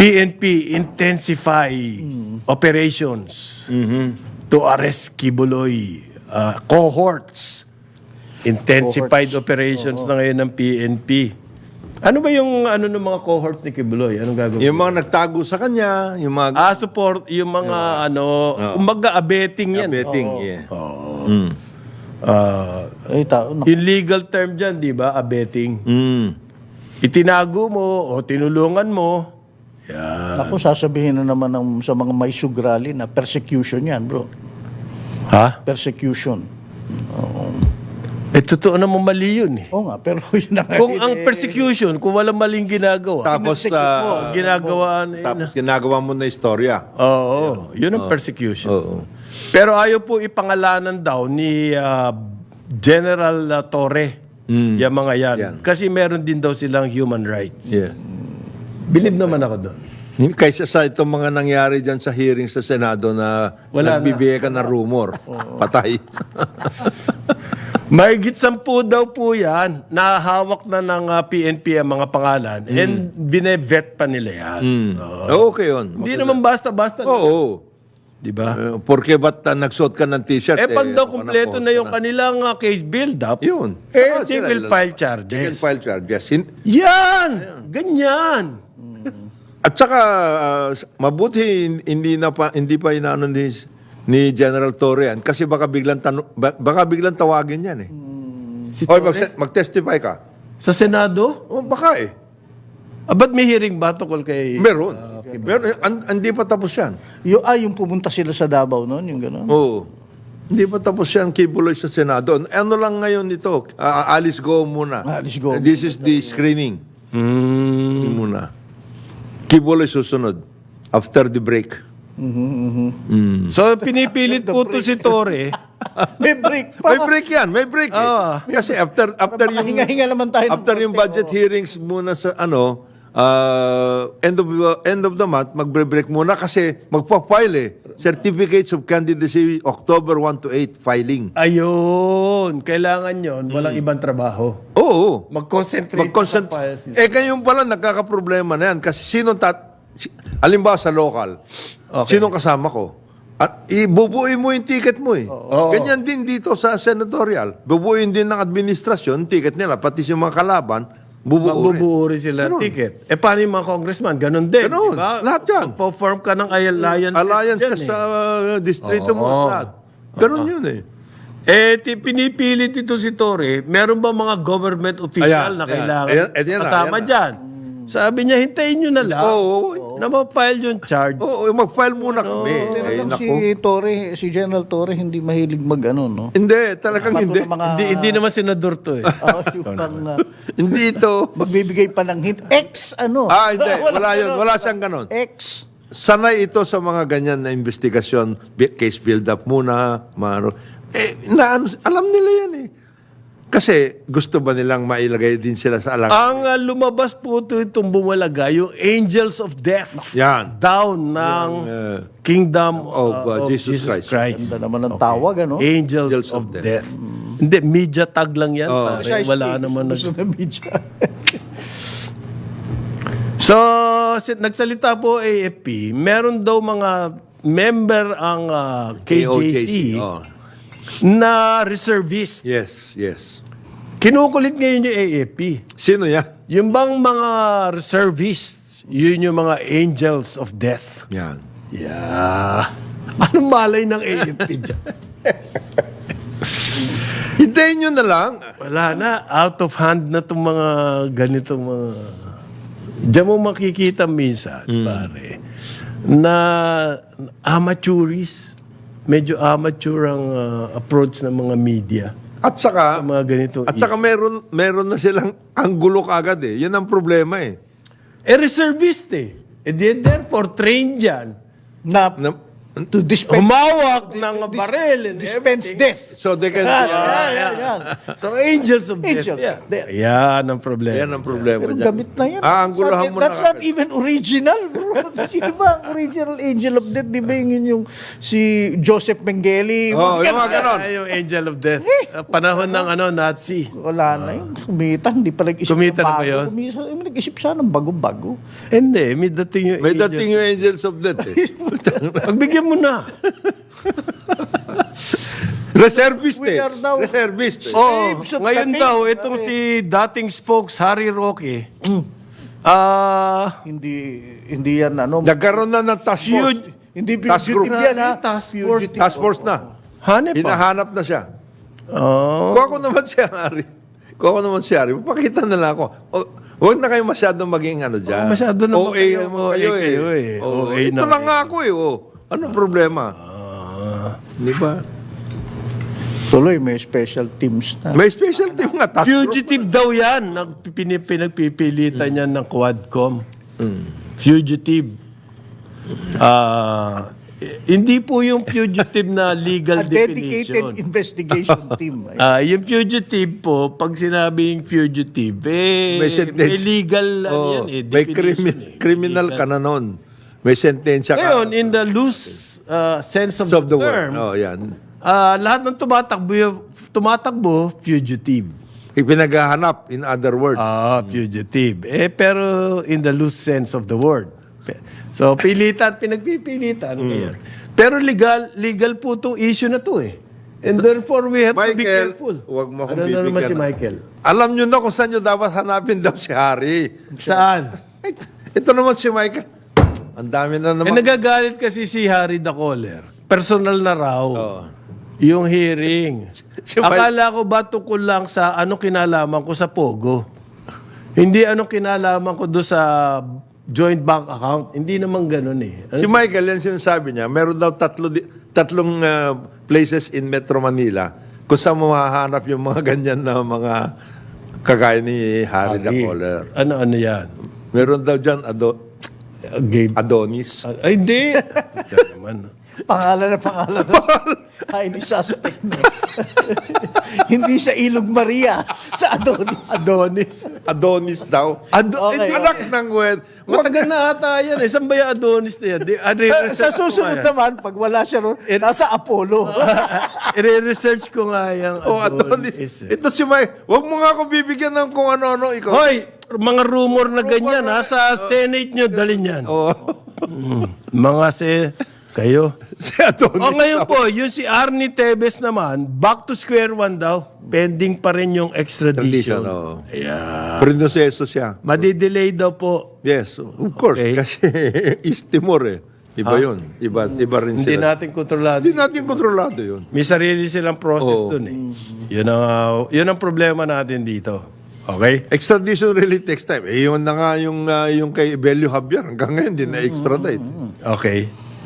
PNP intensifies operations to arrest Kibuloy. Uh, cohorts. Intensified operations na ngayon ng PNP. Ano ba yung ano ng mga cohorts ni Kibuloy? Anong gagawin? Yung mga nagtago sa kanya, yung mga Ah, support yung mga ano, kumbaga abetting yan. betting. yeah. Ah, Ay, tao, yung legal term dyan, di ba? Abetting. Mm. Itinago mo o tinulungan mo. Yeah. naku, sasabihin na naman ng, sa mga may sugrali na persecution yan, bro. Ha? Persecution. Eh, totoo naman mali yun eh. Oo nga, pero yun na nga. Kung eh, ang persecution, kung walang maling ginagawa, Tapos, ah, ginagawa na tapos ginagawa mo na istorya. Oo, yun ang persecution. Oo. Pero ayaw po ipangalanan daw ni ah, General ah, Torre yung mga yan. Yan. Kasi meron din daw silang human rights. Yeah. Believe naman ako doon. Kaysa sa itong mga nangyari dyan sa hearing sa Senado na Wala nagbibigay ka ng rumor. Patay. Mahigit sampu daw po yan, nahawak na ng ah, PNP ang mga pangalan and binevet pa nila yan. Oo. okay yun. Hindi naman basta-basta. Oo. Di ba? Eh, Porque ba't uh, nagsuot ka ng t-shirt? Eh, pag daw ako kumpleto po, na yung kanilang ah, case build-up, Yun. eh, Saka they sila file charges. file charges. Yan! Ganyan! At saka, uh, mabuti hin- hindi na pa, hindi pa inaano ni, ni General Torre yan. Kasi baka biglang, tanu- ba- baka biglang tawagin yan eh. Si Hoy, mag- mag-testify ka. Sa Senado? Oh, baka eh. Ah, ba't may hearing ba tungkol kay... Meron. Meron. An- hindi pa tapos yan. Yung, ah, yung pumunta sila sa Davao noon, yung gano'n. Oo. Hindi pa tapos yan kibuloy sa Senado. Ano lang ngayon ito? Ah, Alice go muna. Alice go. This is the screening. Mm. Muna. Kibuloy susunod. After the break. So, pinipilit po to si Torre. May break pa. May break yan. May break eh. Ah. Kasi after after yung Hinga-hinga naman tayo. ng after yung konti, budget oo. hearings muna sa ano uh, end of end of the month magbre-break muna kasi magpa-file eh certificates of candidacy October 1 to 8 filing. Ayun. Kailangan yon Walang ibang trabaho. Oo. Mag-concentrate Mag-consent. sa files nila. Eh ngayon pala nagkakaproblema na yan kasi sino tat si, alimbawa sa local. Okay. Sinong kasama ko? At ibubuin mo yung ticket mo eh. Oo. Ganyan din dito sa senatorial. Bubuin din ng administrasyon, ticket nila, pati yung mga kalaban, bubuo. Magbubuo rin sila ng ticket. Eh, paano yung mga congressman? Ganon din. Ganon. Di ba? Lahat yan. Magpo-form ka ng alliance. Alliance ka eh. sa uh, distrito mo. Oo. Lahat. Ganun yun eh. Eh, ti, pinipilit ito si Torre, meron ba mga government official Ayan, na ayan. kailangan Ayan, ayan na, kasama ayan na. dyan? Sabi niya, hintayin nyo na lang Oo. Na ma-file yung charge. Oo, mag-file muna kami. Pero Eh, si naku. Torre, si General Torre, hindi mahilig mag ano, no? Hindi, talagang Bago hindi. ng mga, Hindi, hindi naman senador to eh. Ah, yung pang, ah, Hindi ito. magbibigay pa ng hint. X, ano? Ah, hindi. Wala yun. Wala siyang ganun. X. Sanay ito sa mga ganyan na investigasyon, bi- case build-up muna, mano. Eh, na, ano, alam nila yan eh. Kasi gusto ba nilang mailagay din sila sa alang? Ang ah, lumabas po ito itong bumalaga, yung angels of death. Yan. Down ng eh, kingdom of, uh, uh, Jesus Christ. Ganda naman ng tawag, ano? Angels, Angels of, of death. Hindi, media tag lang yan. pare. Precisely. Wala naman. Nag- Gusto na media. so, nagsalita po AFP, meron daw mga member ang ah, KJC Oh. Na reservist. Yes, yes. Kinukulit ngayon yung AFP. Sino yan? Yung bang mga reservists, yun yung mga angels of death. Yan. Yeah. Anong malay ng AFP dyan? Hintayin nyo na lang. Wala na. Out of hand na itong mga ganitong mga... Diyan mo makikita minsan, pare, na amateuris. Medyo amateur ang uh, approach ng mga media At sa saka, mga ganitong at saka meron, meron na silang anggulo kagad eh. Yan ang problema eh. Eh, reservist eh. Eh, di- therefore, trained yan. Na, Na, To dispense, humawak ng baril and dispense everything. death. So they can... Yan, yan, yan, yan. So angels of death. Angels Yeah. of death. Yan ang problema. Yan ang problema Pero dyan. gamit na yan. Ah, ang gulahan That's mo not- That's na. not even original, bro. Sino ba ang original angel of death? Di ba yun yung si Joseph Mengele? Oh, yung mga ganon. Yung angel of death. Ah, panahon ng ano, Nazi. Wala na yun. Kumita, hindi pa nag-isip Kumita ng na ba bago. yun? Kumita, eh, nag-isip siya ng bago-bago. Hindi, may dating yung May angel. dating yung angels of death eh. Pagbigyan mo na. Reservist We eh. are now- Reservist eh. Oh, Slaves of ngayon the daw, name, itong si dating spokes, Harry Roque, ah, Hindi, hindi yan ano. Nagkaroon na ng task force. Huge- Hindi Task group. fugitive yan ha. Task force. Fugitive. Task force na. hanip pa. Hinahanap na siya. Oh. Kuha ko naman si Harry. Kuha ko naman si Harry. Pakita na lang ako. O, huwag na kayo masyadong maging ano dyan. Oh, masyado naman OA kayo, naman OA kayo kayo eh. eh. Oo, OA ito na lang eh. nga ako eh. Oh. Anong problema? Ah. Di ba? Tuloy, may special teams na. May special team nga. Group. Fugitive daw yan. Nagpipini- Pinagpipilitan yan ng Quadcom. Fugitive. Ah, eh, hindi po yung fugitive na legal A dedicated definition. investigation team. Ay, Ah, yung fugitive po, pag sinabing fugitive, eh, May may, sentence. legal ano Oh, yan eh. may definition crimi- eh. criminal ka na nun. May sentensya ka. Ngayon, in the loose uh, sense of, of the, the term, word. Oh, yan. ah, lahat ng tumatakbo, tumatakbo, fugitive. Ipinaghahanap, in other words. Ah, fugitive. Eh, pero in the loose sense of the word. So, pilitan, pinagpipilitan. ngayon. Pero legal, legal po itong issue na to eh. And therefore, we have to be Michael, careful. huwag mo akong ano na naman bibigyan si Michael? Alam nyo na kung saan nyo dapat hanapin daw si Harry. Saan? Ito naman si Michael. Ang dami na Eh, naman. nagagalit kasi si Harry the Caller. Personal na raw. Yung hearing. Akala ko ba tukol lang sa ano kinalaman ko sa Pogo? Hindi ano kinalaman ko do sa joint bank account. Hindi naman ganun eh. Ano Si Michael, yan sinasabi niya, meron daw tatlo, di- tatlong ah, places in Metro Manila kung saan mahahanap yung mga ganyan na mga kagaya ni Harry the Caller. Ano ano yan? Meron daw dyan Ado- Uh, Game. Adonis. Ay, hindi. Naman. pangalan na pangalan. Highly suspect na. Hindi sa Ilog Maria, sa Adonis. Adonis. Adonis daw. Ado Okay. eh, di- Anak ng wed. Matagal na ata yan eh. Saan ba yung Adonis na yan? Di, ah, Sa, i-research sa ko susunod nga yan. naman, pag wala siya ron, nasa Apollo. I-research ko nga yung Oh, Adonis. Adonis. eh. Ito si Mike. Huwag mo nga ako bibigyan ng kung ano-ano ikaw. Hoy, mga rumor na ganyan ha, sa Senate nyo, dalhin yan. Oh, Mga se, kayo. si Adonis. O ngayon po, yung si Arnie Tevez naman, back to square one daw. Pending pa rin yung extradition. Tradition, oo. Yeah. Prinoseso siya. Madidelay daw po. Yes, of course. Okay. Kasi East Timor eh. Iba yun. Iba, iba rin Hindi sila. natin kontrolado. Hindi natin kontrolado yun. May sarili silang process Oo. dun eh. Yun ang, uh, yun ang problema natin dito. Okay? Extradition really takes time. Eh, yun na nga yung, ah, yung kay Belio Javier. Hanggang ngayon, hindi na-extradite. Okay.